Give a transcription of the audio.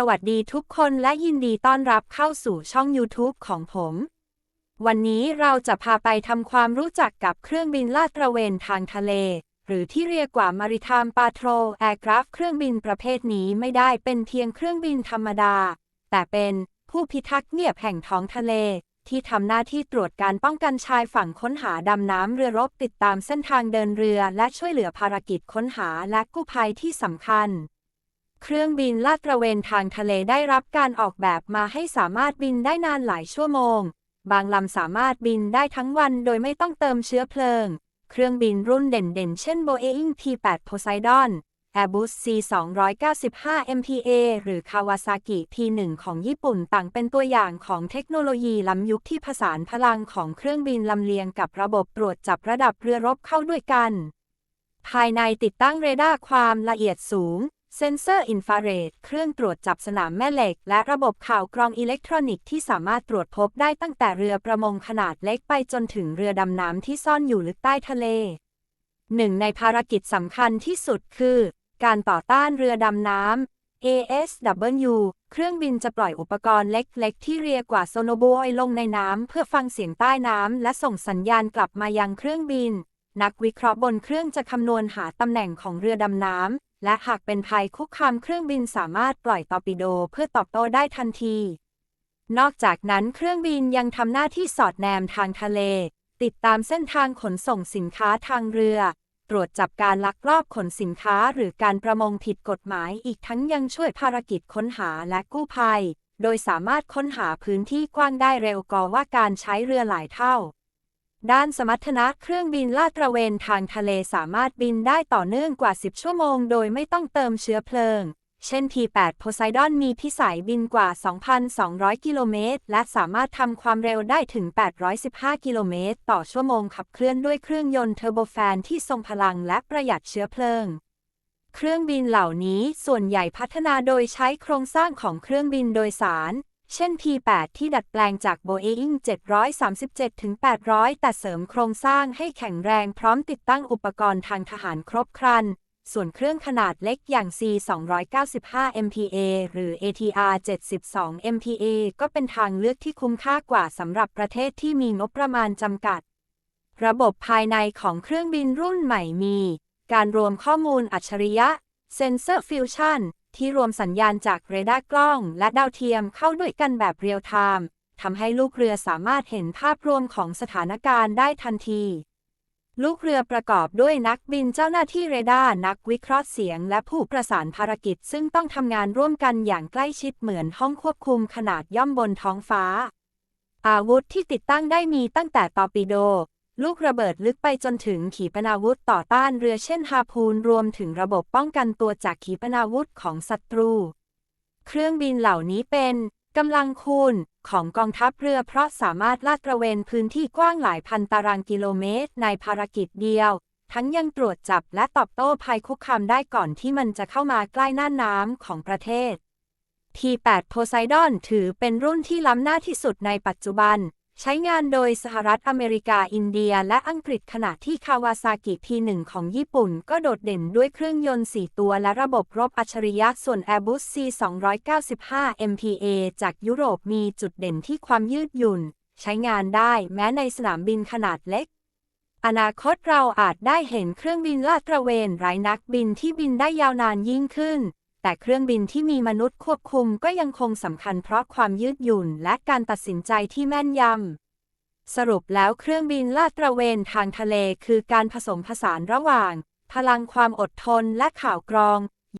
สวัสดีทุกคนและยินดีต้อนรับเข้าสู่ช่อง YouTube ของผม วันนี้เราจะพาไปทำความรู้จักกับเครื่องบินลาดตระเวนทางทะเล หรือที่เรียกว่า Maritime Patrol Aircraft เครื่องบินประเภทนี้ไม่ได้เป็นเพียงเครื่องบินธรรมดา แต่เป็นผู้พิทักษ์เงียบแห่งท้องทะเล ที่ทำหน้าที่ตรวจการป้องกันชายฝั่งค้นหาดำน้ำเรือรบติดตามเส้นทางเดินเรือ และช่วยเหลือภารกิจค้นหาและกู้ภัยที่สำคัญ เครื่องบินลาดตระเวนทางทะเลได้รับการออกแบบมาให้สามารถบินได้นานหลายชั่วโมง บางลำสามารถบินได้ทั้งวันโดยไม่ต้องเติมเชื้อเพลิง เครื่องบินรุ่นเด่นๆ เช่น Boeing P8 Poseidon Airbus C295 MPA หรือ Kawasaki P1 ของญี่ปุ่นต่างเป็นตัวอย่างของเทคโนโลยีล้ำยุคที่ผสานพลังของเครื่องบินลำเลียงกับระบบตรวจจับระดับเรือรบเข้าด้วยกัน ภายในติดตั้งเรดาร์ความละเอียดสูง เซ็นเซอร์อินฟราเรด เครื่องตรวจจับสนามแม่เหล็ก และระบบข่าวกรองอิเล็กทรอนิกส์ที่สามารถตรวจพบได้ตั้งแต่เรือประมงขนาดเล็กไปจนถึงเรือดำน้ำที่ซ่อนอยู่ลึกใต้ทะเล หนึ่งในภารกิจสำคัญที่สุดคือ การต่อต้านเรือดำน้ำ ASW เครื่องบินจะปล่อยอุปกรณ์เล็กๆ ที่เรียกว่าโซโนบอยลงในน้ำเพื่อฟังเสียงใต้น้ำและส่งสัญญาณกลับมายังเครื่องบิน นักวิเคราะห์บนเครื่องจะคำนวณหาตำแหน่งของเรือดำน้ำ และหากเป็นภัยคุกคามเครื่องบินสามารถปล่อยตอร์ปิโดเพื่อตอบโต้ได้ทันที นอกจากนั้นเครื่องบินยังทำหน้าที่สอดแนมทางทะเล ติดตามเส้นทางขนส่งสินค้าทางเรือ ตรวจจับการลักลอบขนสินค้าหรือการประมงผิดกฎหมายอีกทั้งยังช่วยภารกิจค้นหาและกู้ภัย โดยสามารถค้นหาพื้นที่กว้างได้เร็วกว่าการใช้เรือหลายเท่า ด้านสมรรถนะเครื่องบินลาดตระเวนทางทะเลสามารถบินได้ต่อเนื่องกว่า 10 ชั่วโมงโดยไม่ต้องเติมเชื้อเพลิง เช่น P8 Poseidon มีพิสัยบินกว่า 2,200 กิโลเมตร และสามารถทำความเร็วได้ถึง 815 กิโลเมตร ต่อชั่วโมงขับเคลื่อนด้วยเครื่องยนต์เทอร์โบแฟนที่ทรงพลังและประหยัดเชื้อเพลิงเครื่องบินเหล่านี้ส่วนใหญ่พัฒนาโดยใช้โครงสร้างของเครื่องบินโดยสาร เช่น P8 ที่ดัดแปลงจาก Boeing 737-800 แต่เสริมโครงสร้างให้แข็งแรงพร้อมติดตั้งอุปกรณ์ทางทหารครบครัน ส่วนเครื่องขนาดเล็กอย่าง C295 MPA หรือ ATR 72 MPA ก็เป็นทางเลือกที่คุ้มค่ากว่าสำหรับประเทศที่มีงบประมาณจำกัด ระบบภายในของเครื่องบินรุ่นใหม่มี การรวมข้อมูลอัจฉริยะ Sensor Fusion ที่รวมสัญญาณจากเรดาร์กล้อง และดาวเทียมเข้าด้วยกันแบบเรียลไทม์ทำให้ลูกเรือสามารถเห็นภาพรวมของสถานการณ์ได้ทันที ลูกเรือประกอบด้วยนักบินเจ้าหน้าที่เรดาร์นักวิเคราะห์เสียง และผู้ประสานภารกิจ ซึ่งต้องทำงานร่วมกันอย่างใกล้ชิดเหมือนห้องควบคุมขนาดย่อมบนท้องฟ้า อาวุธที่ติดตั้งได้มีตั้งแต่ตอร์ปิโด ลูกระเบิดลึกไปจนถึงขีปนาวุธต่อต้านเรือเช่นฮาพูนรวมถึงระบบป้องกันตัวจากขีปนาวุธของศัตรู เครื่องบินเหล่านี้เป็นกำลังคูณของกองทัพเรือเพราะสามารถลาดตระเวนพื้นที่กว้างหลายพันตารางกิโลเมตรในภารกิจเดียว ทั้งยังตรวจจับและตอบโต้ภัยคุกคามได้ก่อนที่มันจะเข้ามาใกล้น่านน้ำของประเทศ T8 Poseidon ถือเป็นรุ่นที่ล้ำหน้าที่สุดในปัจจุบัน ใช้งานโดยสหรัฐอเมริกาอินเดียและอังกฤษขณะที่คาวาซากิ P1 ของญี่ปุ่นก็โดดเด่นด้วยเครื่องยนต์ 4 ตัวและระบบรบอัจฉริยะส่วน Airbus C295 MPA จากยุโรปมีจุดเด่นที่ความยืดหยุ่น ใช้งานได้แม้ในสนามบินขนาดเล็ก อนาคตเราอาจได้เห็นเครื่องบินลาดตระเวนไร้นักบินที่บินได้ยาวนานยิ่งขึ้น แต่เครื่องบินที่มีมนุษย์ควบคุมก็ยังคงสำคัญเพราะความยืดหยุ่นและการตัดสินใจที่แม่นยำ สรุปแล้วเครื่องบินลาดตระเวนทางทะเลคือการผสมผสานระหว่าง พลังความอดทนและข่าวกรอง